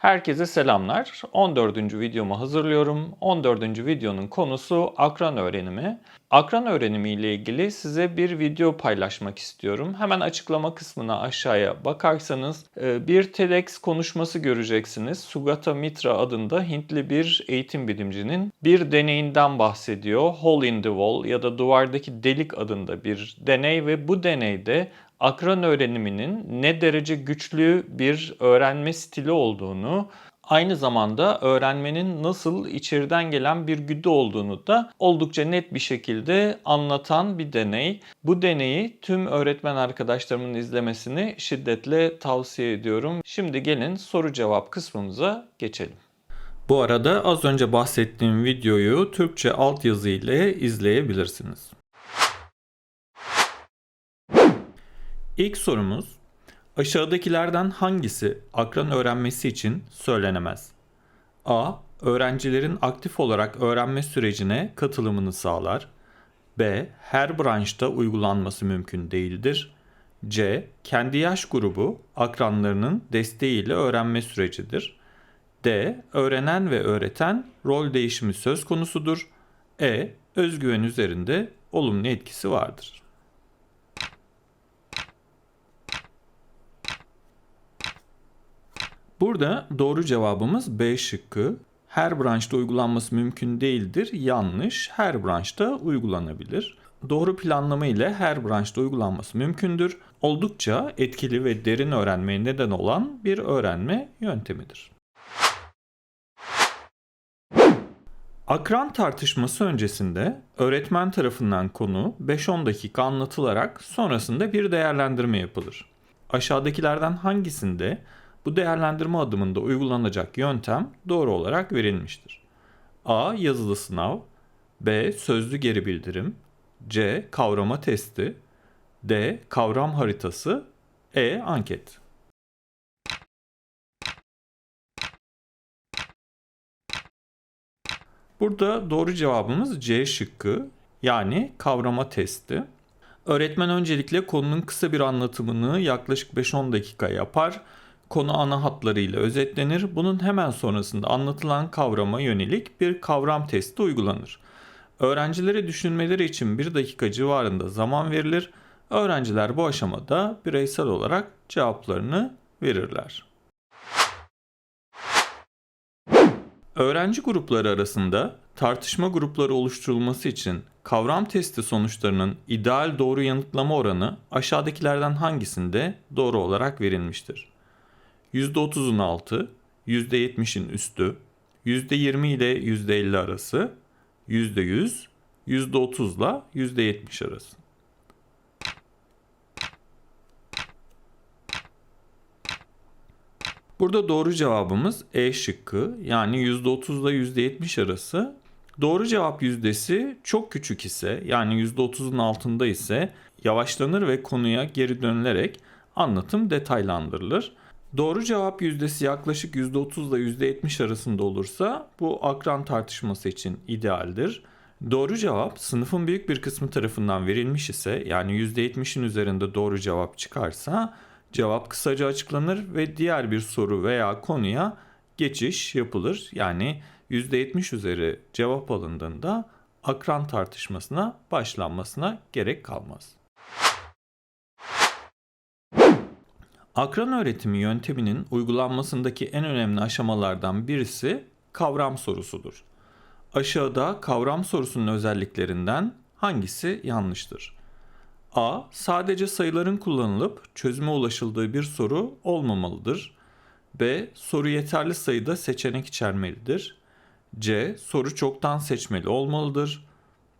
Herkese selamlar. 14. videomu hazırlıyorum. 14. videonun konusu akran öğrenimi. Akran öğrenimi ile ilgili size bir video paylaşmak istiyorum. Hemen açıklama kısmına aşağıya bakarsanız e, bir TEDx konuşması göreceksiniz. Sugata Mitra adında Hintli bir eğitim bilimcinin bir deneyinden bahsediyor. Hole in the Wall ya da duvardaki delik adında bir deney ve bu deneyde akran öğreniminin ne derece güçlü bir öğrenme stili olduğunu, aynı zamanda öğrenmenin nasıl içeriden gelen bir güdü olduğunu da oldukça net bir şekilde anlatan bir deney. Bu deneyi tüm öğretmen arkadaşlarımın izlemesini şiddetle tavsiye ediyorum. Şimdi gelin soru cevap kısmımıza geçelim. Bu arada az önce bahsettiğim videoyu Türkçe altyazı ile izleyebilirsiniz. İlk sorumuz aşağıdakilerden hangisi akran öğrenmesi için söylenemez? A. Öğrencilerin aktif olarak öğrenme sürecine katılımını sağlar. B. Her branşta uygulanması mümkün değildir. C. Kendi yaş grubu akranlarının desteğiyle öğrenme sürecidir. D. Öğrenen ve öğreten rol değişimi söz konusudur. E. Özgüven üzerinde olumlu etkisi vardır. Burada doğru cevabımız B şıkkı. Her branşta uygulanması mümkün değildir. Yanlış. Her branşta uygulanabilir. Doğru planlama ile her branşta uygulanması mümkündür. Oldukça etkili ve derin öğrenmeye neden olan bir öğrenme yöntemidir. Akran tartışması öncesinde öğretmen tarafından konu 5-10 dakika anlatılarak sonrasında bir değerlendirme yapılır. Aşağıdakilerden hangisinde bu değerlendirme adımında uygulanacak yöntem doğru olarak verilmiştir. A. Yazılı sınav B. Sözlü geri bildirim C. Kavrama testi D. Kavram haritası E. Anket Burada doğru cevabımız C şıkkı yani kavrama testi. Öğretmen öncelikle konunun kısa bir anlatımını yaklaşık 5-10 dakika yapar konu ana hatlarıyla özetlenir. Bunun hemen sonrasında anlatılan kavrama yönelik bir kavram testi uygulanır. Öğrencilere düşünmeleri için bir dakika civarında zaman verilir. Öğrenciler bu aşamada bireysel olarak cevaplarını verirler. Öğrenci grupları arasında tartışma grupları oluşturulması için kavram testi sonuçlarının ideal doğru yanıtlama oranı aşağıdakilerden hangisinde doğru olarak verilmiştir? %30'un altı, %70'in üstü, %20 ile %50 arası, %100, %30 ile %70 arası. Burada doğru cevabımız E şıkkı yani %30 ile %70 arası. Doğru cevap yüzdesi çok küçük ise yani %30'un altında ise yavaşlanır ve konuya geri dönülerek anlatım detaylandırılır. Doğru cevap yüzdesi yaklaşık %30 ile %70 arasında olursa bu akran tartışması için idealdir. Doğru cevap sınıfın büyük bir kısmı tarafından verilmiş ise yani %70'in üzerinde doğru cevap çıkarsa cevap kısaca açıklanır ve diğer bir soru veya konuya geçiş yapılır. Yani %70 üzeri cevap alındığında akran tartışmasına başlanmasına gerek kalmaz. Akran öğretimi yönteminin uygulanmasındaki en önemli aşamalardan birisi kavram sorusudur. Aşağıda kavram sorusunun özelliklerinden hangisi yanlıştır? A. Sadece sayıların kullanılıp çözüme ulaşıldığı bir soru olmamalıdır. B. Soru yeterli sayıda seçenek içermelidir. C. Soru çoktan seçmeli olmalıdır.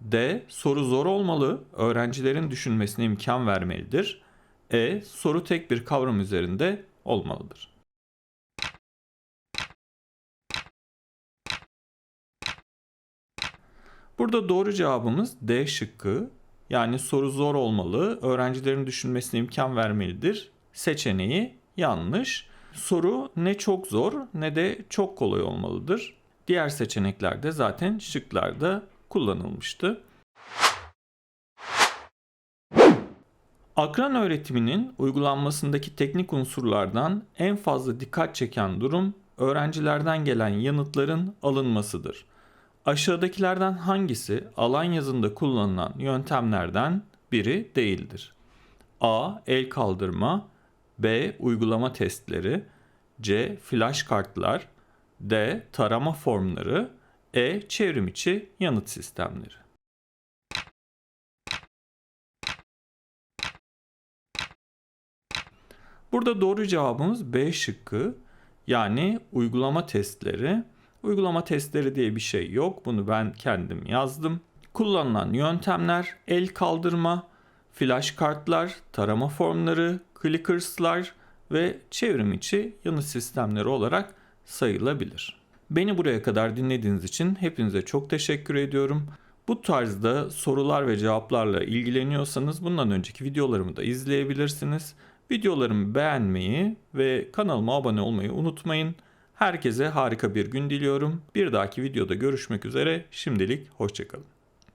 D. Soru zor olmalı, öğrencilerin düşünmesine imkan vermelidir. E. Soru tek bir kavram üzerinde olmalıdır. Burada doğru cevabımız D şıkkı. Yani soru zor olmalı, öğrencilerin düşünmesine imkan vermelidir. Seçeneği yanlış. Soru ne çok zor ne de çok kolay olmalıdır. Diğer seçeneklerde zaten şıklarda kullanılmıştı. Akran öğretiminin uygulanmasındaki teknik unsurlardan en fazla dikkat çeken durum öğrencilerden gelen yanıtların alınmasıdır. Aşağıdakilerden hangisi alan yazında kullanılan yöntemlerden biri değildir? A. El kaldırma B. Uygulama testleri C. Flash kartlar D. Tarama formları E. Çevrim içi yanıt sistemleri Burada doğru cevabımız B şıkkı. Yani uygulama testleri. Uygulama testleri diye bir şey yok. Bunu ben kendim yazdım. Kullanılan yöntemler el kaldırma, flash kartlar, tarama formları, clickers'lar ve çevrim içi yanıt sistemleri olarak sayılabilir. Beni buraya kadar dinlediğiniz için hepinize çok teşekkür ediyorum. Bu tarzda sorular ve cevaplarla ilgileniyorsanız bundan önceki videolarımı da izleyebilirsiniz. Videolarımı beğenmeyi ve kanalıma abone olmayı unutmayın. Herkese harika bir gün diliyorum. Bir dahaki videoda görüşmek üzere. Şimdilik hoşçakalın.